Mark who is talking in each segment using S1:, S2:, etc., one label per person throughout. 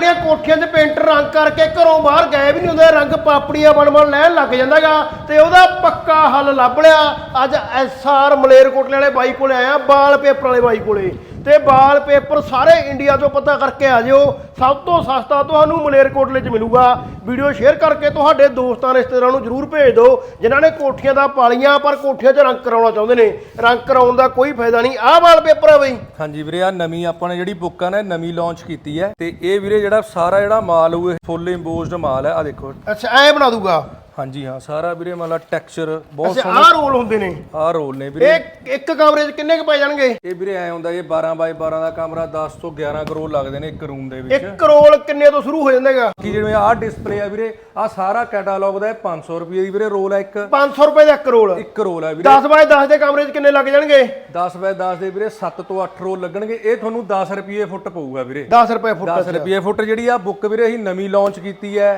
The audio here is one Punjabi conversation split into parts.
S1: ਆਪਣੀਆਂ ਕੋਠੀਆਂ 'ਚ ਪੇਂਟਰ ਰੰਗ ਕਰਕੇ ਘਰੋਂ ਬਾਹਰ ਗਏ ਵੀ ਨਹੀਂ ਹੁੰਦੇ, ਰੰਗ ਪਾਪੜੀਆਂ ਬਣ ਬਣ ਲੈਣ ਲੱਗ ਜਾਂਦਾਗਾ ਤੇ ਉਹਦਾ ਪੱਕਾ ਹੱਲ ਲੱਭ ਲਿਆ। ਅੱਜ ਐਸਆਰ ਮਲੇਰਕੋਟਲੇ ਵਾਲੇ ਬਾਈ ਕੋਲੇ ਆਇਆ ਬਾਲ ਪੇਪਰ ਵਾਲੇ ਬਾਈ ਕੋਲੇ। ਤੇ ਬਾਲ ਪੇਪਰ ਸਾਰੇ ਇੰਡੀਆ ਤੋਂ ਪਤਾ ਕਰਕੇ ਆ ਜਿਓ। ਸਭ ਤੋਂ ਸਸਤਾ ਤੁਹਾਨੂੰ ਮਲੇਰਕੋਟਲੇ 'ਚ ਮਿਲੂਗਾ। ਵੀਡੀਓ ਸ਼ੇਅਰ ਕਰਕੇ ਤੁਹਾਡੇ ਦੋਸਤਾਂ, ਰਿਸ਼ਤੇਦਾਰਾਂ ਨੂੰ ਜਰੂਰ ਭੇਜ ਦਿਓ। ਜਿਨ੍ਹਾਂ ਨੇ ਕੋਠੀਆਂ ਦਾ ਪਾਲੀਆਂ, ਪਰ ਕੋਠੀਆਂ 'ਚ ਰੰਗ ਕਰਾਉਣਾ ਚਾਹੁੰਦੇ ਨੇ। ਰੰਗ ਕਰਾਉਣ ਦਾ ਕੋਈ ਫਾਇਦਾ ਨਹੀਂ। ਆਹ ਵਾਲ ਪੇਪਰ ਆ ਬਈ।
S2: ਹਾਂਜੀ ਵੀਰੇ ਆ ਨਵੀਂ ਆਪਾਂ ਨੇ ਜਿਹੜੀ ਬੁੱਕ ਆ ਨਾ ਨਵੀਂ ਲਾਂਚ ਕੀਤੀ ਹੈ। ਤੇ ਇਹ ਵੀਰੇ ਜਿਹੜਾ ਸਾਰਾ ਜਿਹੜਾ ਮਾਲ ਉਹ ਫੁੱਲ ਇੰਬੋਸਡ ਮਾਲ ਹੈ ਆ ਦੇਖੋ।
S1: ਅੱਛਾ, ਐ ਬਣਾ ਦੂਗਾ?
S2: ਹਾਂਜੀ ਹਾਂ ਸਾਰਾ ਵੀਰੇ ਮਤਲਬ ਟੈਕਸਚਰ ਬਹੁਤ
S1: ਅੱਛਾ ਆਹ ਰੋਲ ਹੁੰਦੇ ਨੇ।
S2: ਆ ਰੋਲ ਨੇ ਵੀਰੇ।
S1: ਇਹ ਇੱਕ ਕਮਰੇ 'ਚ ਕਿੰਨੇ ਕੁ ਪੈ ਜਾਣਗੇ?
S2: ਇਹ ਵੀਰੇ ਐ ਹੁੰਦਾ ਇਹ 12 ਬਾਈ 12 ਦਾ ਕਮਰਾ 10 ਤੋਂ 11 ਕਰੋੜ ਲੱਗਦੇ ਨੇ ਇੱਕ ਰੂਮ ਦੇ ਵਿੱਚ।
S1: ਇੱਕ ਰੋਲ ਕਿੰਨੇ ਤੋਂ ਸ਼ੁਰੂ ਹੋ ਜਾਂਦਾਗਾ
S2: ਕਿ ਜਿਵੇਂ ਆਹ ਡਿਸਪਲੇ ਆ ਵੀਰੇ ਆ ਸਾਰਾ ਕੈਟਾਲੌਗ ਦਾ ਇਹ 500 ਰੁਪਏ ਦੀ ਵੀਰੇ ਰੋਲ ਹੈ ਇੱਕ।
S1: 500 ਰੁਪਏ ਦਾ ਇੱਕ ਰੋਲ।
S2: ਇੱਕ ਰੋਲ ਹੈ ਵੀਰੇ।
S1: 10 ਬਾਏ 10 ਦੇ ਕਮਰੇ 'ਚ ਕਿੰਨੇ ਲੱਗ ਜਾਣਗੇ?
S2: 10 ਬਾਈ 10 ਦੇ ਵੀਰੇ 7 ਤੋਂ 8 ਰੋਲ ਲੱਗਣਗੇ। ਇਹ ਤੁਹਾਨੂੰ 10 ਰੁਪਏ ਫੁੱਟ ਪਊਗਾ ਵੀਰੇ।
S1: 10 ਰੁਪਏ ਫੁੱਟ
S2: 10 ਰੁਪਏ ਫੁੱਟ ਜਿਹੜੀ ਆ ਬੁੱਕ ਵੀਰੇ ਅਸੀਂ ਨਵੀਂ ਲਾਂਚ ਕੀਤੀ ਹੈ।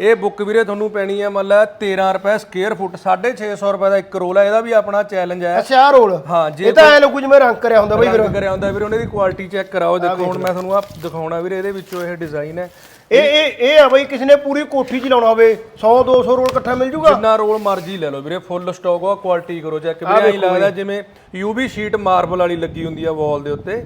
S2: ਇਹ ਬੁੱਕ ਵੀਰੇ ਤੁਹਾਨੂੰ ਪੈਣੀ ਹੈ ਮਤਲਬ 13 ਰੁਪਏ ਸਕੁਅਰ ਫੁੱਟ 650 ਰੁਪਏ ਦਾ ਇੱਕ ਰੋਲ ਹੈ ਇਹਦਾ ਵੀ ਆਪਣਾ ਚੈਲੰਜ ਹੈ
S1: ਅੱਛਾ ਆਹ ਰੋਲ?
S2: ਹਾਂ ਜੇ
S1: ਇਹ ਤਾਂ ਐ ਲੱਗੂ ਜਿਵੇਂ ਰੰਗ ਕਰਿਆ ਹੁੰਦਾ ਬਈ
S2: ਰੰਗ ਕਰਿਆ ਹੁੰਦਾ ਵੀਰੇ ਉਹਨੇ ਦੀ ਕੁਆਲਿਟੀ ਚੈੱਕ ਕਰਾਓ ਦੇਖੋ ਹੁਣ ਮੈਂ ਤੁਹਾਨੂੰ ਆ ਦਿਖਾਉਣਾ ਵੀਰੇ ਇਹਦੇ ਵਿੱਚੋਂ ਇਹ ਡਿਜ਼ਾਈਨ ਹੈ।
S1: ਇਹ ਇਹ ਇਹ ਆ ਬਈ ਕਿਸੇ ਨੇ ਪੂਰੀ ਕੋਠੀ 'ਚ ਲਾਉਣਾ ਹੋਵੇ 100 200 ਰੋਲ ਇਕੱਠਾ ਮਿਲ ਜੂਗਾ?
S2: ਜਿੰਨਾ ਰੋਲ ਮਰਜ਼ੀ ਲੈ ਲਓ ਵੀਰੇ ਫੁੱਲ ਸਟਾਕ ਆ ਕੁਆਲਿਟੀ ਕਰੋ ਚੈੱਕ ਵੀਰੇ ਐਂ ਲੱਗਦਾ ਜਿਵੇਂ ਯੂਵੀ ਸ਼ੀਟ ਮਾਰਬਲ ਵਾਲੀ ਲੱਗੀ ਹੁੰਦੀ ਆ ਵਾਲ ਦੇ ਉੱਤੇ।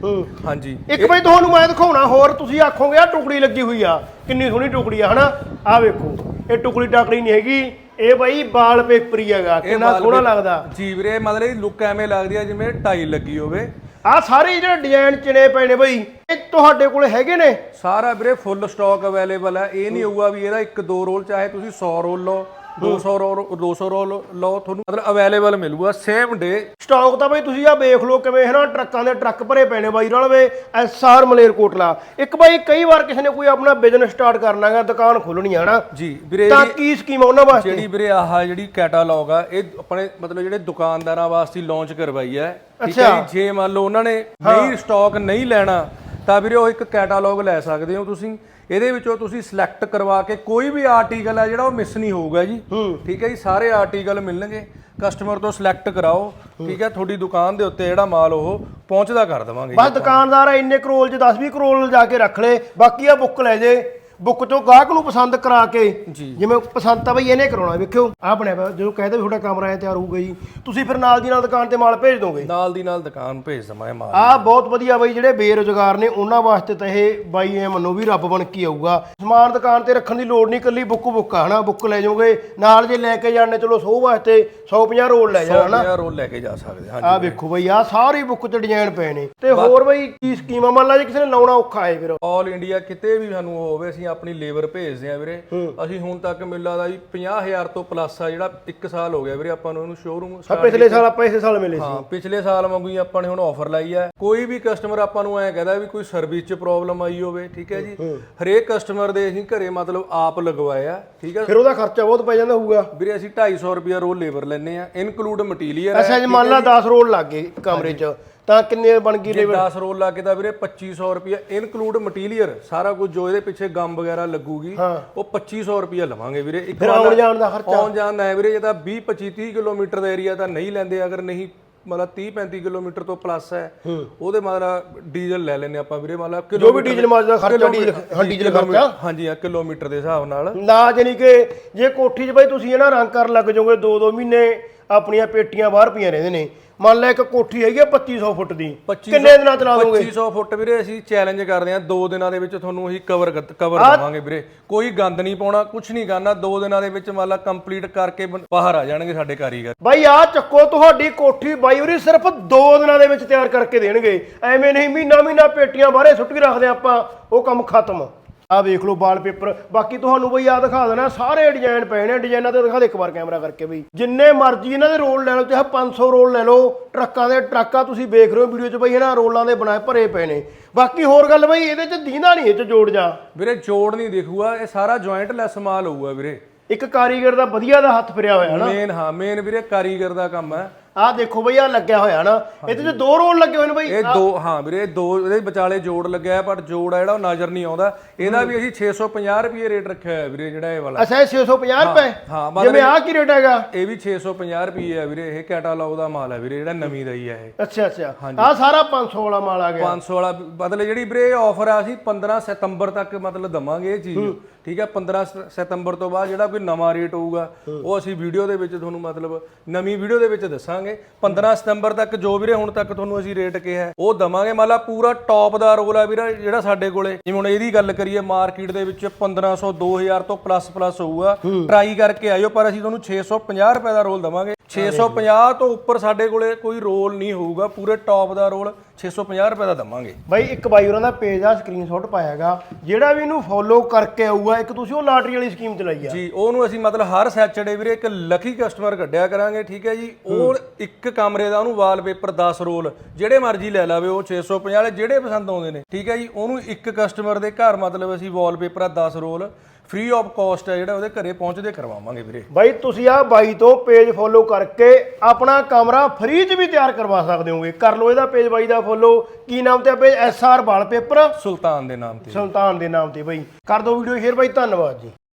S2: ਹਾਂਜੀ।
S1: ਇੱਕ ਬਈ ਤੁਹਾਨੂੰ ਮੈਂ ਦਿਖਾਉਣਾ ਹੋਰ ਤੁਸੀਂ ਆਖੋਗੇ ਆ ਟੁਕੜੀ ਲੱਗੀ ਹੋਈ ਆ ਕਿੰਨੀ ਸੋਹਣੀ ਟੁਕੜੀ ਆ ਹਨਾ? ਆ ਵੇਖੋ। ਇਹ ਟੁਕੜੀ ਟਾਕੜੀ ਨਹੀਂ ਹੈਗੀ। ਇਹ ਬਈ ਵਾਲ ਪੇਪਰ ਹੀ ਹੈਗਾ ਕਿੰਨਾ ਸੋਹਣਾ ਲੱਗਦਾ।
S2: ਜੀ ਵੀਰੇ ਮਤਲਬ ਇਹ ਲੁੱਕ ਐਵੇਂ ਲੱਗਦੀ ਆ ਜਿਵੇਂ ਟਾਈਲ ਲੱਗੀ ਹੋਵੇ।
S1: ਆ ਸਾਰੇ ਜਿਹੜੇ ਡਿਜ਼ਾਈਨ ਚਿਣੇ ਪਏ ਨੇ ਬਈ ਇਹ ਤੁਹਾਡੇ ਕੋਲ ਹੈਗੇ ਨੇ?
S2: ਸਾਰਾ ਵੀਰੇ ਫੁੱਲ ਸਟਾਕ ਅਵੇਲੇਬਲ ਹੈ ਇਹ ਨਹੀਂ ਹੋਊਗਾ ਵੀ ਇਹਦਾ ਇੱਕ ਦੋ ਰੋਲ ਚਾਹੇ ਤੁਸੀਂ 100 ਰੋਲ ਲਓ 200 ਰੋਲ 200 ਰੋਲ ਲਓ ਤੁਹਾਨੂੰ। ਮਤਲਬ ਅਵੇਲੇਬਲ ਮਿਲੂਗਾ ਸੇਮ ਡੇ
S1: ਸਟਾਕ ਤਾਂ ਬਈ ਤੁਸੀਂ ਆ ਵੇਖ ਲਓ ਕਿਵੇਂ ਹੈ ਨਾ ਟਰੱਕਾਂ ਦੇ ਟਰੱਕ ਭਰੇ ਪਏ ਨੇ ਬਾਈ ਰਲਵੇ ਐਸਆਰ ਮਲੇਰਕੋਟਲਾ। ਇੱਕ ਬਾਈ ਕਈ ਵਾਰ ਕਿਸੇ ਨੇ ਕੋਈ ਆਪਣਾ ਬਿਜ਼ਨਸ ਸਟਾਰਟ ਕਰਨਾ ਹੈਗਾ ਦੁਕਾਨ ਖੋਲਣੀ ਹੈ ਨਾ।
S2: ਜੀ ਵੀਰੇ
S1: ਤਾਂ ਕੀ ਸਕੀਮ ਆ ਉਹਨਾਂ ਵਾਸਤੇ?
S2: ਜਿਹੜੀ ਵੀਰੇ ਆਹ ਜਿਹੜੀ ਕੈਟਾਲੌਗ ਆ ਇਹ ਆਪਣੇ ਮਤਲਬ ਜਿਹੜੇ ਦੁਕਾਨਦਾਰਾਂ ਵਾਸਤੇ ਲਾਂਚ ਕਰਵਾਈ ਹੈ ਠੀਕ ਹੈ ਜੀ? ਜੇ ਮੰਨ ਲਓ ਉਹਨਾਂ ਨੇ ਨਹੀਂ ਸਟਾਕ ਨਹੀਂ ਲੈਣਾ ਤਾਂ ਵੀਰੇ ਉਹ ਇੱਕ ਕੈਟਾਲੌਗ ਲੈ ਸਕਦੇ ਹੋ ਤੁਸੀਂ। ਇਹਦੇ ਵਿੱਚੋਂ ਤੁਸੀਂ ਸਿਲੈਕਟ ਕਰਵਾ ਕੇ ਕੋਈ ਵੀ ਆਰਟੀਕਲ ਹੈ ਜਿਹੜਾ ਉਹ ਮਿਸ ਨਹੀਂ ਹੋਊਗਾ ਜੀ। ਠੀਕ ਹੈ ਜੀ? ਸਾਰੇ ਆਰਟੀਕਲ ਮਿਲਣਗੇ। ਕਸਟਮਰ ਤੋਂ ਸਿਲੈਕਟ ਕਰਾਓ। ਠੀਕ ਹੈ? ਤੁਹਾਡੀ ਦੁਕਾਨ ਦੇ ਉੱਤੇ ਜਿਹੜਾ ਮਾਲ ਉਹ ਪਹੁੰਚਦਾ ਕਰ ਦੇਵਾਂਗੇ
S1: ਬਸ ਦੁਕਾਨਦਾਰ ਇੰਨੇ ਕਰੋਲ ਚ 10 20 ਕਰੋਲ ਜਾ ਕੇ ਰੱਖ ਲੈ ਬਾਕੀ ਆ ਬੁੱਕ ਲੈ ਜੇ। ਬੁੱਕ ਚੋਂ ਗਾਹਕ ਨੂੰ ਪਸੰਦ ਕਰਾ ਕੇ ਜਿਵੇਂ ਪਸੰਦ ਤਾਂ ਬਈ ਇਹਨੇ ਕਰਾਉਣਾ ਵੇਖਿਓ। ਆ ਬਣਿਆ ਪਿਆ ਜਦੋਂ ਕਹਿੰਦੇ ਵੀ ਤੁਹਾਡਾ ਕਮਰਾ ਐ ਤਿਆਰ ਹੋਊਗਾ ਜੀ। ਤੁਸੀਂ ਫਿਰ ਨਾਲ ਦੀ ਨਾਲ ਦੁਕਾਨ ਤੇ ਮਾਲ ਭੇਜ ਦੋਗੇ?
S2: ਨਾਲ ਦੀ ਨਾਲ ਦੁਕਾਨ ਭੇਜ ਦਵਾਂਗੇ ਮਾਲ।
S1: ਆ ਬਹੁਤ ਵਧੀਆ ਬਈ ਜਿਹੜੇ ਬੇਰੁਜ਼ਗਾਰ ਨੇ ਉਹਨਾਂ ਵਾਸਤੇ ਤਾਂ ਇਹ ਬਾਈ ਐ ਮੰਨੋ ਵੀ ਰੱਬ ਬਣ ਕੇ ਆਊਗਾ। ਸਮਾਨ ਦੁਕਾਨ ਤੇ ਰੱਖਣ ਦੀ ਲੋੜ ਨਹੀਂ ਕੱਲੀ ਬੁੱਕ ਬੁੱਕ ਆ ਹਨਾ? ਬੁੱਕ ਲੈ ਜਾਓਗੇ। ਨਾਲ ਜੇ ਲੈ ਕੇ ਜਾਣੇ ਚਲੋ ਸੌ ਵਾਸਤੇ 150 ਰੋਲ ਲੈ ਜਾਣਾ ਹਨਾ?
S2: 100 ਰੋਲ ਲੈ ਕੇ ਜਾ ਸਕਦੇ ਹਾਂਜੀ
S1: ਆ ਵੇਖੋ ਬਈ ਆ ਸਾਰੀ ਬੁੱਕ ਚ ਡਿਜ਼ਾਈਨ ਪਏ ਨੇ। ਤੇ ਹੋਰ ਬਈ ਕੀ ਸਕੀਮ? ਮੰਨ ਲਾ ਜੇ ਕਿਸੇ ਨੇ ਲਾਉਣਾ ਔਖਾ ਹੈ ਫਿਰ।
S2: ਆਲ ਇੰਡੀਆ ਕਿਤੇ ਵੀ ਸਾਨੂੰ ਹੋਵੇ ਅਸੀਂ ਆਪਣੀ ਲੇਬਰ ਭੇਜਦੇ ਆ ਵੀਰੇ। ਅਸੀਂ ਹੁਣ ਤੱਕ ਮੈਨੂੰ ਲੱਗਦਾ ਜੀ 50000 ਤੋਂ ਪਲੱਸ ਆ ਜਿਹੜਾ 1 ਸਾਲ ਹੋ ਗਿਆ ਵੀਰੇ ਆਪਾਂ ਨੂੰ ਇਹਨੂੰ ਸ਼ੋਰੂਮ
S1: ਆ ਪਿਛਲੇ ਸਾਲ ਆਪਾਂ ਇਸੇ ਸਾਲ ਮਿਲੇ ਸੀ।
S2: ਹਾਂ ਪਿਛਲੇ ਸਾਲ ਵਾਂਗੂ ਹੀ ਆਪਾਂ ਨੇ ਹੁਣ ਆਫਰ ਲਾਈ ਹੈ ਕੋਈ ਵੀ ਕਸਟਮਰ ਆਪਾਂ ਨੂੰ ਐ ਕਹਦਾ ਵੀ ਕੋਈ ਸਰਵਿਸ 'ਚ ਪ੍ਰੋਬਲਮ ਆਈ ਹੋਵੇ ਠੀਕ ਹੈ ਜੀ? ਹਰੇਕ ਕਸਟਮਰ ਦੇ ਅਸੀਂ ਘਰੇ ਮਤਲਬ ਆਪ ਲਗਵਾਇਆ ਠੀਕ ਹੈ?
S1: ਫਿਰ ਉਹਦਾ ਖਰਚਾ ਬਹੁਤ ਪੈ ਜਾਂਦਾ ਹੋਊਗਾ।
S2: ਵੀਰੇ ਅਸੀਂ 250 ਰੁਪਿਆ ਰੋਲ ਲੇਬਰ ਲੈਨੇ ਆ ਇਨਕਲੂਡ ਮਟੀਰੀਅਲ
S1: ਅੱਛਾ ਜੇ ਮੰਨ ਲਾ 10 ਰੋਲ ਲੱਗ ਗਏ ਕਮਰੇ 'ਚ। ਤਾਂ ਕਿੰਨੇ ਬਣ ਗਈ
S2: ਜੇ 10 ਰੋਲ ਲਾ ਕੇ ਤਾਂ ਵੀਰੇ 2500 ਰੁਪਿਆ ਇਨਕਲੂਡ ਮਟੀਰੀਅਲ ਸਾਰਾ ਕੁਝ ਜੋ ਇਹਦੇ ਪਿੱਛੇ ਗਮ ਵਗੈਰਾ ਲੱਗੂਗੀ ਉਹ 2500 ਰੁਪਿਆ ਲਵਾਂਗੇ ਵੀਰੇ। ਇੱਕ
S1: ਫਿਰ ਆਉਣ ਜਾਣ ਦਾ ਖਰਚਾ?
S2: ਆਉਣ ਜਾਣ ਦਾ ਹੈ ਵੀਰੇ ਜੇ ਤਾਂ 20 25 30 ਕਿਲੋਮੀਟਰ ਦਾ ਏਰੀਆ ਤਾਂ ਨਹੀਂ ਲੈਂਦੇ ਅਗਰ ਨਹੀਂ ਮਤਲਬ 30 35 ਕਿਲੋਮੀਟਰ ਤੋਂ ਪਲੱਸ ਹੈ ਉਹਦੇ ਮਤਲਬ ਡੀਜ਼ਲ ਲੈ ਲੈਨੇ ਆਪਾਂ ਵੀਰੇ ਮਤਲਬ ਕਿਲੋ
S1: ਜੋ ਵੀ ਡੀਜ਼ਲ ਮਾਜ ਦਾ ਖਰਚਾ ਡੀਜ਼ਲ ਹਾਂ ਡੀਜ਼ਲ ਖਰਚਾ।
S2: ਹਾਂਜੀ ਆ ਕਿਲੋਮੀਟਰ ਦੇ ਹਿਸਾਬ ਨਾਲ।
S1: ਨਾ ਜਾਨੀ ਕਿ ਜੇ ਕੋਠੀ 'ਚ ਬਈ ਤੁਸੀਂ ਇਹ ਨਾ ਰੰਗ ਕਰਨ ਲੱਗ ਜਾਓਗੇ 2-2 ਮਹੀਨੇ ਆਪਣੀਆਂ ਪੇਟੀਆਂ ਬਾਹਰ ਪਈਆਂ ਰਹਿੰਦੇ ਨੇ। ਮੰਨ ਲੈ ਇੱਕ ਕੋਠੀ ਹੈਗੀ ਆ 2500 ਫੁੱਟ ਦੀ।
S2: 2500
S1: ਕਿੰਨੇ ਦਿਨਾਂ ਚ ਲਾ ਦੋਗੇ
S2: 2500 ਫੁੱਟ ਵੀਰੇ ਅਸੀਂ ਚੈਲੰਜ ਕਰਦੇ ਆ ਦੋ ਦਿਨਾਂ ਦੇ ਵਿੱਚ ਤੁਹਾਨੂੰ ਅਸੀਂ ਕਵਰ ਕਵਰ ਦਵਾਂਗੇ ਵੀਰੇ। ਕੋਈ ਗੰਦ ਨਹੀਂ ਪਾਉਣਾ ਕੁਝ ਨਹੀਂ ਕਰਨਾ। ਦੋ ਦਿਨਾਂ ਦੇ ਵਿੱਚ ਮੰਨ ਲਾ ਕੰਪਲੀਟ ਕਰਕੇ ਬਾਹਰ ਆ ਜਾਣਗੇ ਸਾਡੇ ਕਾਰੀਗਰ।
S1: ਬਾਈ ਆ ਚੱਕੋ ਤੁਹਾਡੀ ਕੋਠੀ ਬਾਈ ਉਰੀ ਸਿਰਫ 2 ਦਿਨਾਂ ਦੇ ਵਿੱਚ ਤਿਆਰ ਕਰਕੇ ਦੇਣਗੇ। ਐਵੇਂ ਨਹੀਂ ਮਹੀਨਾ ਮਹੀਨਾ ਪੇਟੀਆਂ ਬਾਹਰੇ ਸੁੱਟ ਕੇ ਰੱਖਦੇ ਆਪਾਂ। ਉਹ ਕੰਮ ਖਤਮ। ਆ ਵੇਖ ਲਓ ਵਾਲ ਪੇਪਰ। ਬਾਕੀ ਤੁਹਾਨੂੰ ਬਈ ਆ ਦਿਖਾ ਦੇਣਾ ਸਾਰੇ ਡਿਜ਼ਾਈਨ ਪਏ ਨੇ ਡਿਜ਼ਾਈਨਾਂ ਤੇ ਦਿਖਾ ਦੇ ਇੱਕ ਵਾਰ ਕੈਮਰਾ ਕਰਕੇ ਬਈ। ਜਿੰਨੇ ਮਰਜ਼ੀ ਇਹਨਾਂ ਦੇ ਰੋਲ ਲੈ ਲਓ ਚਾਹੇ 500 ਰੋਲ ਲੈ ਲਓ ਟਰੱਕਾਂ ਦੇ ਟਰੱਕਾਂ ਤੁਸੀਂ ਵੇਖ ਰਹੇ ਹੋ ਵੀਡੀਓ 'ਚ ਬਈ ਇਹਨਾਂ ਰੋਲਾਂ ਦੇ ਬਣਾਏ ਭਰੇ ਪਏ ਨੇ। ਬਾਕੀ ਹੋਰ ਗੱਲ ਬਈ ਇਹਦੇ 'ਚ ਦੀਂਦਾ ਨਹੀਂ ਇਹ 'ਚ ਜੋੜ ਜਾ।
S2: ਵੀਰੇ ਜੋੜ ਨਹੀਂ ਦੇਖੂਗਾ ਇਹ ਸਾਰਾ ਜੁਆਇੰਟ ਲੈਸ ਮਾਲ ਹੋਊਗਾ ਵੀਰੇ।
S1: ਇੱਕ ਕਾਰੀਗਰ ਦਾ ਵਧੀਆ ਦਾ ਹੱਥ ਫਿਰਿਆ ਹੋਇਆ ਨਾ।
S2: ਮੇਨ ਹਾਂ ਮੇਨ ਵੀਰੇ ਕਾਰੀਗਰ ਦਾ ਕੰਮ ਹੈ।
S1: ਆਹ ਦੇਖੋ ਬਈ ਆ ਲੱਗਿਆ ਹੋਇਆ ਨਾ। ਇਹਦੇ ਚ ਦੋ ਰੋਲ ਲੱਗੇ ਹੋਏ ਨੇ ਬਈ।
S2: ਇਹ ਦੋ ਹਾਂ ਵੀਰੇ ਦੋ ਇਹਦੇ ਵਿਚਾਲੇ ਜੋੜ ਲੱਗਿਆ ਹੈ, ਪਰ ਜੋੜ ਆ ਜਿਹੜਾ ਉਹ ਨਜ਼ਰ ਨਹੀਂ ਆਉਂਦਾ। ਇਹਦਾ ਵੀ ਅਸੀਂ 650 ਰੁਪਏ ਰੇਟ ਰੱਖਿਆ ਹੋਇਆ ਵੀਰੇ ਜਿਹੜਾ ਇਹ ਵਾਲਾ।
S1: ਅੱਛਾ ਇਹ 650 ਰੁਪਏ?
S2: ਹਾਂ, ਮਤਲਬ
S1: ਜਿਵੇਂ ਆਹ ਕੀ ਰੇਟ ਹੈਗਾ?
S2: ਇਹ ਵੀ 650 ਰੁਪਏ ਆ ਵੀਰੇ ਇਹ ਕੈਟਾਲੌਗ ਦਾ ਮਾਲ ਹੈ ਵੀਰੇ ਜਿਹੜਾ ਨਵੀਂ ਦਾ ਹੀ ਹੈ ਇਹ।
S1: ਅੱਛਾ ਅੱਛਾ। ਆਹ ਸਾਰਾ 500 ਵਾਲਾ ਮਾਲ ਆ ਗਿਆ।
S2: 500 ਵਾਲਾ ਮਤਲਬ ਜਿਹੜੀ ਵੀਰੇ ਆਫਰ ਆ ਅਸੀਂ 15 ਸਤੰਬਰ ਤੱਕ ਮਤਲਬ ਦਵਾਂਗੇ ਇਹ ਚੀਜ਼। ਠੀਕ ਹੈ 15 ਸ- ਸਤੰਬਰ ਤੋਂ ਬਾਅਦ ਜਿਹੜਾ ਕੋਈ ਨਵਾਂ ਰੇਟ ਹੋਊਗਾ ਉਹ ਅਸੀਂ ਵੀਡੀਓ ਦੇ ਵਿੱਚ ਤੁਹਾਨੂੰ ਮਤਲਬ ਨਵੀਂ ਵੀਡੀਓ ਦੇ ਵਿੱਚ ਦੱਸਾਂਗੇ। 15 ਸਤੰਬਰ ਤੱਕ ਜੋ ਵੀਰੇ ਹੁਣ ਤੱਕ ਤੁਹਾਨੂੰ ਅਸੀਂ ਰੇਟ ਕਿਹਾ ਹੈ, ਉਹ ਦਵਾਂਗੇ। ਮੰਨ ਲਾ ਪੂਰਾ ਟੌਪ ਦਾ ਰੋਲ ਆ ਵੀਰੇ ਜਿਹੜਾ ਸਾਡੇ ਕੋਲੇ ਜਿਵੇਂ ਹੁਣ ਇਹਦੀ ਗੱਲ ਕਰੀਏ ਮਾਰਕੀਟ ਦੇ ਵਿੱਚ 1500 2000 ਤੋਂ ਪਲੱਸ ਪਲੱਸ ਹੋਊਗਾ ਟਰਾਈ ਕਰਕੇ ਆਇਓ ਪਰ ਅਸੀਂ ਤੁਹਾਨੂੰ 650 ਰੁਪਏ ਦਾ ਰੋਲ ਦਵਾਂਗੇ। 650 ਤੋਂ ਉੱਪਰ ਸਾਡੇ ਕੋਲੇ ਕੋਈ ਰੋਲ ਨਹੀਂ ਹੋਊਗਾ ਪੂਰੇ ਟੌਪ ਦਾ ਰੋਲ 650 ਰੁਪਏ ਦਾ ਦਵਾਂਗੇ।
S1: ਬਾਈ ਇੱਕ ਬਾਈ ਉਹਨਾਂ ਦਾ ਪੇਜ ਆ ਸਕਰੀਨਸ਼ਾਟ ਪਾਇਆਗਾ ਜਿਹੜਾ ਵੀ ਇਹਨੂੰ ਫੋਲੋ ਕਰਕੇ ਆਊਗਾ ਇੱਕ ਤੁਸੀਂ ਉਹ ਲਾਟਰੀ ਵਾਲੀ ਸਕੀਮ ਚਲਾਈ ਆ।
S2: ਜੀ ਉਹਨੂੰ ਅਸੀਂ ਮਤਲਬ ਹਰ ਸੈਚਰਡੇ ਵੀਰੇ ਇੱਕ ਲੱਕੀ ਕਸਟਮਰ ਕੱਢਿਆ ਕਰਾਂਗੇ ਠੀਕ ਹੈ ਜੀ? ਉਹ ਇੱਕ ਕਮਰੇ ਦਾ ਉਹਨੂੰ ਵਾਲਪੇਪਰ 10 ਰੋਲ ਜਿਹੜੇ ਮਰਜ਼ੀ ਲੈ ਲਾਵੇ ਉਹ 650 ਵਾਲੇ ਜਿਹੜੇ ਪਸੰਦ ਆਉਂਦੇ ਨੇ ਠੀਕ ਹੈ ਜੀ? ਉਹਨੂੰ ਇੱਕ ਕਸਟਮਰ ਦੇ ਘਰ ਮਤਲਬ ਅਸੀਂ ਵਾਲਪੇਪਰ ਆ 10 ਰੋਲ। ਫ੍ਰੀ ਆਫ ਕਾਸਟ ਹੈ ਜਿਹੜਾ ਉਹਦੇ ਘਰੇ ਪਹੁੰਚਦੇ ਕਰਵਾਵਾਂਗੇ ਵੀਰੇ।
S1: ਬਾਈ ਤੁਸੀਂ ਆ ਬਾਈ ਤੋਂ ਪੇਜ ਫੋਲੋ ਕਰਕੇ ਆਪਣਾ ਕਮਰਾ ਫ੍ਰੀ 'ਚ ਵੀ ਤਿਆਰ ਕਰਵਾ ਸਕਦੇ ਹੋਗੇ। ਕਰ ਲਓ ਇਹਦਾ ਪੇਜ ਬਾਈ ਦਾ ਫੋਲੋ ਕੀ ਨਾਮ ਤੇ page S R wallpaper
S2: Sultan ਦੇ ਨਾਮ ਤੇ।
S1: ਸੁਲਤਾਨ ਦੇ ਨਾਮ ਤੇ ਬਾਈ। ਕਰ ਦਿਓ ਵੀਡੀਓ ਸ਼ੇਅਰ ਬਾਈ ਧੰਨਵਾਦ ਜੀ।